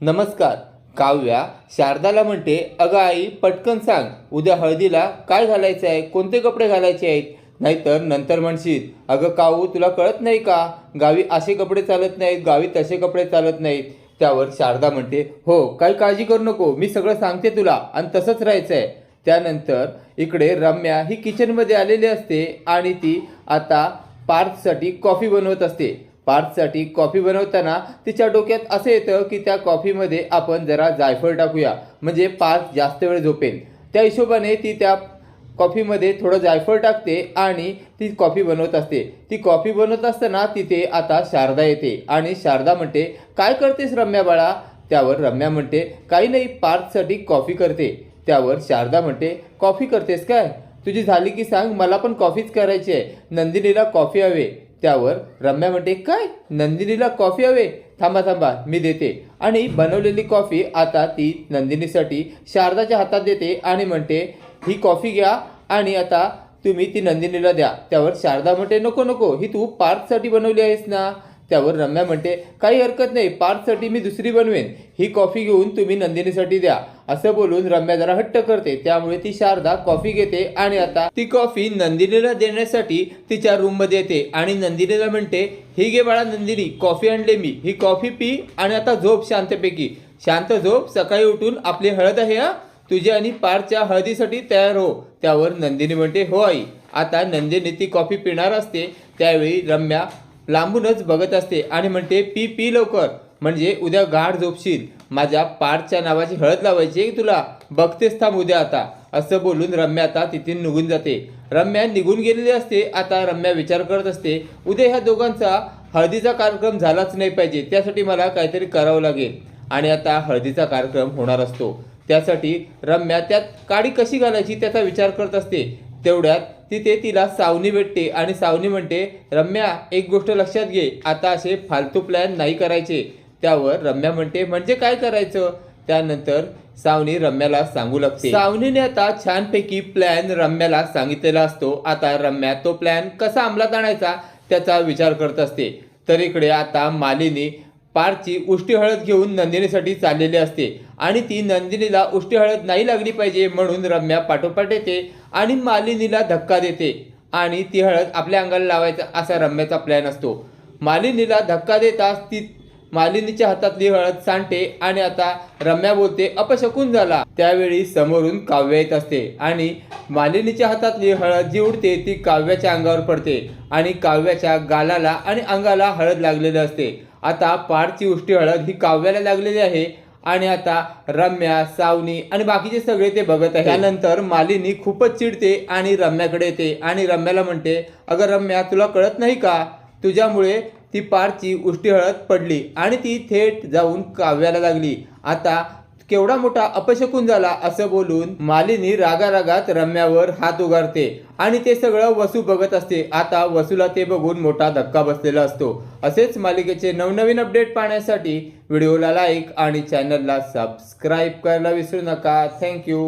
नमस्कार काव्या शारदाला म्हणते अगं आई पटकन सांग उद्या हळदीला काय घालायचं आहे? कोणते कपडे घालायचे आहेत? नाहीतर नंतर म्हणशील अगं काऊ तुला कळत नाही का? गावी असे कपडे चालत नाहीत गावी तसे कपडे चालत नाहीत. त्यावर शारदा म्हणते हो काही काळजी करू नको मी सगळं सांगते तुला आणि तसंच राहायचं आहे त्यानंतर इकडे रम्या ही किचनमध्ये आलेली असते आणि ती आता पार्थसाठी कॉफी बनवत असते. पार्थसाठी कॉफी बनवताना तिच्या डोक्यात असं येतं की त्या कॉफीमध्ये आपण जरा जायफळ टाकूया. म्हणजे पार्थ जास्त वेळ झोपेल. त्या हिशोबाने ती त्या कॉफीमध्ये थोडं जायफळ टाकते आणि ती कॉफी बनवत असते. ती कॉफी बनवत असताना तिथे आता शारदा येते आणि शारदा म्हणते काय करतेस रम्या बाळा? त्यावर रम्या म्हणते काही नाही पार्थसाठी कॉफी करते. त्यावर शारदा म्हणते कॉफी करतेस काय? तुझी झाली की सांग मला पण कॉफीच करायची आहे. नंदिनीला कॉफी हवे. त्यावर रम्या म्हणते काय? नंदिनीला कॉफी हवे? थांबा थांबा मी देते. आणि बनवलेली कॉफी आता ती नंदिनीसाठी शारदाच्या हातात देते आणि म्हणते ही कॉफी घ्या आणि आता तुम्ही ती नंदिनीला द्या. त्यावर शारदा म्हणते नको नको ही तू पार्थसाठी बनवली आहेस ना. त्यावर रम्या म्हणते काही हरकत नाही पार्थसाठी मी दुसरी बनवेन. ही कॉफी घेऊन तुम्ही नंदिनीसाठी द्या. असं बोलून रम्या जरा हट्ट करते. त्यामुळे ती शारदा कॉफी घेते आणि आता ती कॉफी नंदिनीला देण्यासाठी तिच्या रूममध्ये येते आणि नंदिनीला म्हणते ही घे बाळा नंदिनी कॉफी आणले मी. ही कॉफी पी आणि आता झोप शांतपैकी. शांत झोप सकाळी उठून आपली हळद आहे हा? तुझ्या आणि पारच्या हळदीसाठी तयार हो. त्यावर नंदिनी म्हणते हो आई. आता नंदिनी ती कॉफी पिणार असते. त्यावेळी रम्या लांबूनच बघत असते आणि म्हणते पी पी लवकर. म्हणजे उद्या गाढ झोपशील. माझ्या पारच्या नावाची हळद लावायची तुला? बघतेस थांब उद्या आता. असं बोलून रम्या आता तिथून निघून जाते. रम्या निघून गेलेली असते. आता रम्या विचार करत असते उद्या ह्या दोघांचा हळदीचा कार्यक्रम झालाच नाही पाहिजे. त्यासाठी मला काहीतरी करावं लागेल. आणि आता हळदीचा कार्यक्रम होणार असतो. त्यासाठी रम्या त्यात काडी कशी घालायची त्याचा विचार करत असते. तेवढ्यात तिथे तिला सावनी भेटते आणि सावनी म्हणते रम्या एक गोष्ट लक्षात घे. आता असे फालतू प्लॅन नाही करायचे. त्यावर रम्या म्हणते म्हणजे काय करायचं? त्यानंतर सावनी रम्याला सांगू लागते. सावनीने आता छानपैकी प्लॅन रम्याला सांगितलेला असतो. आता रम्या तो प्लॅन कसा अंमलात आणायचा त्याचा विचार करत असते. तर इकडे आता मालिनी पारची उष्टी हळद घेऊन नंदिनीसाठी चाललेली असते. आणि ती नंदिनीला उष्टी हळद नाही लागली पाहिजे म्हणून रम्या पाठोपाठ येते आणि मालिनीला धक्का देते. आणि ती हळद आपल्या अंगाला लावायचा असा रम्याचा प्लॅन असतो. मालिनीला धक्का देताच ती मालिनीच्या हातातली हळद सांडते आणि आता रम्या बोलते अपशकून झाला. त्यावेळी समोरून काव्य येत असते आणि मालिनीच्या हातातली हळद जी उडते ती काव्याच्या अंगावर पडते आणि काव्याच्या गालाला आणि अंगाला हळद लागलेली असते. आता पारची उष्टी हळद ही काव्याला लागलेली आहे आणि आता रम्या सावनी आणि बाकीचे सगळे ते बघत आहे. त्यानंतर मालिनी खूपच चिडते आणि रम्याकडे येते आणि रम्याला म्हणते अगं रम्या तुला कळत नाही का? तुझ्यामुळे ती पारची उष्टी हळद पडली आणि ती थेट जाऊन काव्याला लागली. आता केवढा मोठा अपशकून झाला असं बोलून मालिनी रागारागात रम्यावर हात उगारते आणि ते सगळं वसू बघत असते. आता वसूला ते बघून मोठा धक्का बसलेला असतो. असेच मालिकेचे नवनवीन अपडेट पाहण्यासाठी व्हिडिओला लाईक आणि चॅनलला सबस्क्राईब करायला विसरू नका. थँक्यू